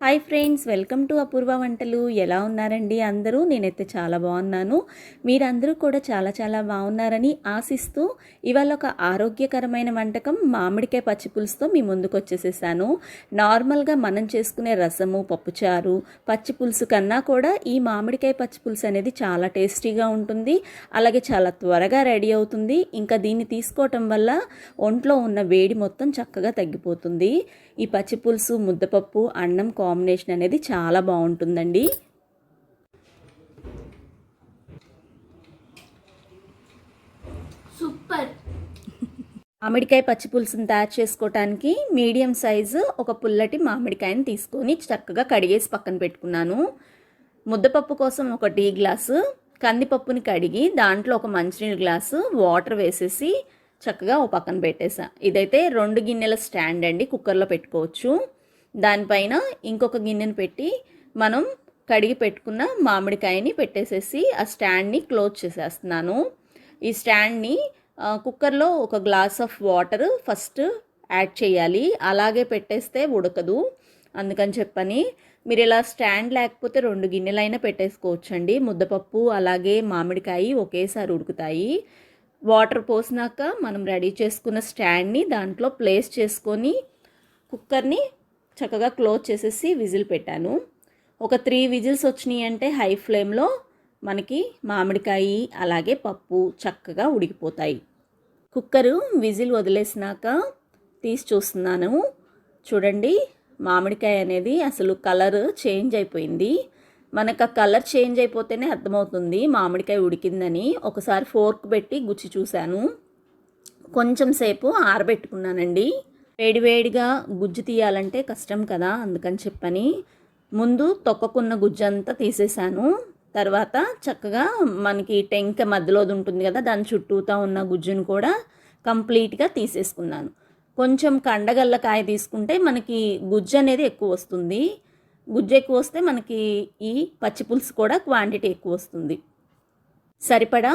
Hi friends welcome to Apoorva వంటలు. ఎలా ఉన్నారండి అందరూ? నేనైతే చాలా బాగున్నాను. మీరందరూ కూడా చాలా చాలా బాగున్నారని ఆశిస్తూ ఇవాళ ఒక ఆరోగ్యకరమైన వంటకం మామిడికాయ పచ్చిపులుసుతో మీ ముందుకు వచ్చేసేసాను. నార్మల్గా మనం చేసుకునే రసము పప్పుచారు పచ్చిపులుసు కన్నా కూడా ఈ మామిడికాయ పచ్చిపులుసు అనేది చాలా టేస్టీగా ఉంటుంది. అలాగే చాలా త్వరగా రెడీ అవుతుంది. ఇంకా దీన్ని తీసుకోవటం వల్ల ఒంట్లో ఉన్న వేడి మొత్తం చక్కగా తగ్గిపోతుంది. ఈ పచ్చిపులుసు ముద్దపప్పు అన్నం కాంబినేషన్ అనేది చాలా బాగుంటుందండి. సూపర్. మామిడికాయ పచ్చిపులుసుని తయారు చేసుకోవటానికి మీడియం సైజు ఒక పుల్లటి మామిడికాయని తీసుకొని చక్కగా కడిగేసి పక్కన పెట్టుకున్నాను. ముద్దపప్పు కోసం ఒక టీ గ్లాసు కందిపప్పుని కడిగి దాంట్లో ఒక మంచినీళ్ళ గ్లాసు వాటర్ వేసేసి చక్కగా ఓ పక్కన పెట్టేసా. ఇదైతే రెండు గిన్నెల స్టాండ్ అండి కుక్కర్లో పెట్టుకోవచ్చు. దానిపైన ఇంకొక గిన్నెను పెట్టి మనం కడిగి పెట్టుకున్న మామిడికాయని పెట్టేసేసి ఆ స్టాండ్ని క్లోజ్ చేసేస్తున్నాను. ఈ స్టాండ్ని కుక్కర్లో ఒక glass of water first add చేయాలి. అలాగే పెట్టేస్తే ఉడకదు. అందుకని చెప్పని మీరు ఇలా స్టాండ్ లేకపోతే రెండు గిన్నెలైనా పెట్టేసుకోవచ్చండి. ముద్దపప్పు అలాగే మామిడికాయ ఒకేసారి ఉడుకుతాయి. వాటర్ పోసినాక మనం రెడీ చేసుకున్న స్టాండ్ని దాంట్లో ప్లేస్ చేసుకొని కుక్కర్ని చక్కగా క్లోజ్ చేసేసి విజిల్ పెట్టాను. ఒక త్రీ విజిల్స్ వచ్చినాయి అంటే హై ఫ్లేమ్లో మనకి మామిడికాయ అలాగే పప్పు చక్కగా ఉడికిపోతాయి. కుక్కరు విజిల్ వదిలేసినాక తీసి చూస్తున్నాను. చూడండి మామిడికాయ అనేది అసలు కలర్ చేంజ్ అయిపోయింది. మనకు ఆ కలర్ చేంజ్ అయిపోతేనే అర్థమవుతుంది మామిడికాయ ఉడికిందని. ఒకసారి ఫోర్క్ పెట్టి గుచ్చి చూశాను. కొంచెం సేపు ఆరబెట్టుకున్నానండి. వేడివేడిగా గుజ్జు తీయాలంటే కష్టం కదా అందుకని చెప్పని ముందు తొక్కకున్న గుజ్జు అంతా తీసేసాను తర్వాత చక్కగా మనకి టెంక మధ్యలోది ఉంటుంది కదా దాని చుట్టూతా ఉన్న గుజ్జును కూడా కంప్లీట్గా తీసేసుకున్నాను. కొంచెం కండగల్ల కాయ తీసుకుంటే మనకి గుజ్జు అనేది ఎక్కువ వస్తుంది. గుజ్జు ఎక్కువ వస్తే మనకి ఈ పచ్చి పులుసు కూడా క్వాంటిటీ ఎక్కువ వస్తుంది. సరిపడా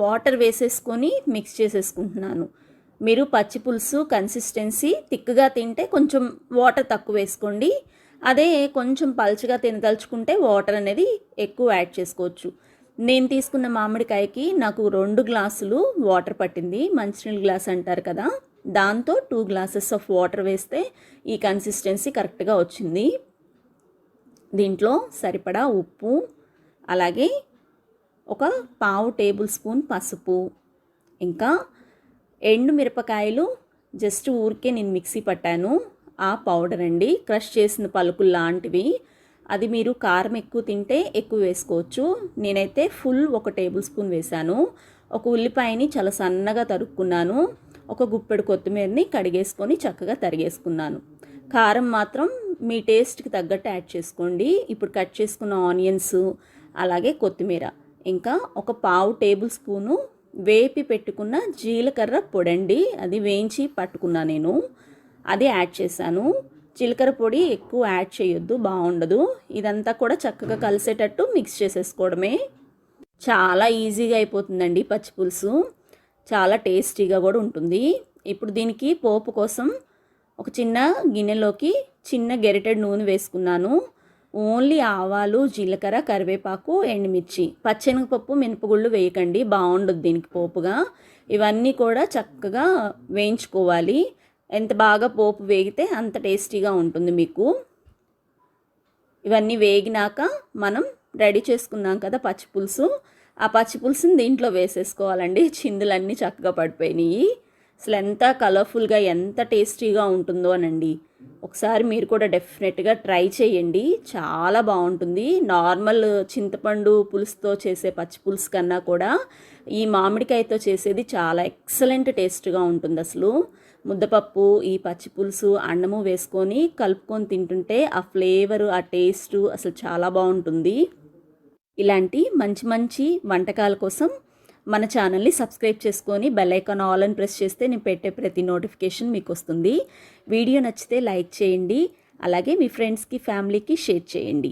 వాటర్ వేసేసుకొని మిక్స్ చేసేసుకుంటున్నాను. మీరు పచ్చి పులుసు కన్సిస్టెన్సీ థిక్గా తింటే కొంచెం వాటర్ తక్కువ వేసుకోండి. అదే కొంచెం పల్చగా తినదలుచుకుంటే వాటర్ అనేది ఎక్కువ యాడ్ చేసుకోవచ్చు. నేను తీసుకున్న మామిడికాయకి నాకు రెండు గ్లాసులు వాటర్ పట్టింది. మంచినీళ్ళ గ్లాస్ అంటారు కదా దాంతో టూ గ్లాసెస్ ఆఫ్ వాటర్ వేస్తే ఈ కన్సిస్టెన్సీ కరెక్ట్గా వచ్చింది. దీంట్లో సరిపడా ఉప్పు అలాగే ఒక పావు టేబుల్ స్పూన్ పసుపు ఇంకా ఎండు మిరపకాయలు జస్ట్ ఊరికే నేను మిక్సీ పట్టాను. ఆ పౌడర్ అండి. క్రష్ చేసిన పలుకులు లాంటివి. అది మీరు కారం ఎక్కువ తింటే ఎక్కువ వేసుకోవచ్చు. నేనైతే ఫుల్ ఒక టేబుల్ స్పూన్ వేశాను. ఒక ఉల్లిపాయని చాలా సన్నగా తరుక్కున్నాను. ఒక గుప్పెడు కొత్తిమీరని కడిగేసుకొని చక్కగా తరిగేసుకున్నాను. కారం మాత్రం మీ టేస్ట్కి తగ్గట్టు యాడ్ చేసుకోండి. ఇప్పుడు కట్ చేసుకున్న ఆనియన్స్ అలాగే కొత్తిమీర. ఇంకా ఒక పావు టేబుల్ స్పూను వేపి పెట్టుకున్న జీలకర్ర పొడండి. అది వేయించి పట్టుకున్నా నేను. అది యాడ్ చేశాను. జీలకర్ర పొడి ఎక్కువ యాడ్ చేయొద్దు బాగుండదు. ఇదంతా కూడా చక్కగా కలిసేటట్టు మిక్స్ చేసేసుకోవడమే. చాలా ఈజీగా అయిపోతుందండి పచ్చి పులుసు. చాలా టేస్టీగా కూడా ఉంటుంది. ఇప్పుడు దీనికి పోపు కోసం ఒక చిన్న గిన్నెలోకి చిన్న గెరిటెడ్ నూనె వేసుకున్నాను. ఓన్లీ ఆవాలు జీలకర్ర కరివేపాకు ఎండుమిర్చి. పచ్చెనగపప్పు మినపగుళ్ళు వేయకండి. బాగుండదు దీనికి పోపుగా. ఇవన్నీ కూడా చక్కగా వేయించుకోవాలి. ఎంత బాగా పోపు వేగితే అంత టేస్టీగా ఉంటుంది మీకు. ఇవన్నీ వేగినాక మనం రెడీ చేసుకున్నాం కదా పచ్చి పులుసు ఆ పచ్చి పులుసుని దీంట్లో వేసేసుకోవాలండి. చిందులన్నీ చక్కగా పడిపోయినాయి. అసలు ఎంత కలర్ఫుల్గా ఎంత టేస్టీగా ఉంటుందో అనండి. ఒకసారి మీరు కూడా డెఫినెట్గా ట్రై చేయండి. చాలా బాగుంటుంది. నార్మల్ చింతపండు పులుసుతో చేసే పచ్చి పులుసు కన్నా కూడా ఈ మామిడికాయతో చేసేది చాలా ఎక్సలెంట్ టేస్ట్గా ఉంటుంది అసలు. ముద్దపప్పు ఈ పచ్చి పులుసు అన్నము వేసుకొని కలుపుకొని తింటుంటే ఆ ఫ్లేవరు ఆ టేస్ట్ అసలు చాలా బాగుంటుంది. ఇలాంటి మంచి మంచి వంటకాల కోసం మన ఛానల్ని సబ్స్క్రైబ్ చేసుకొని బెల్ ఐకాన్ ఆల్ అని ప్రెస్ చేస్తే నేను పెట్టే ప్రతి నోటిఫికేషన్ మీకు వస్తుంది వీడియో నచ్చితే లైక్ చేయండి. అలాగే మీ ఫ్రెండ్స్కి ఫ్యామిలీకి షేర్ చేయండి.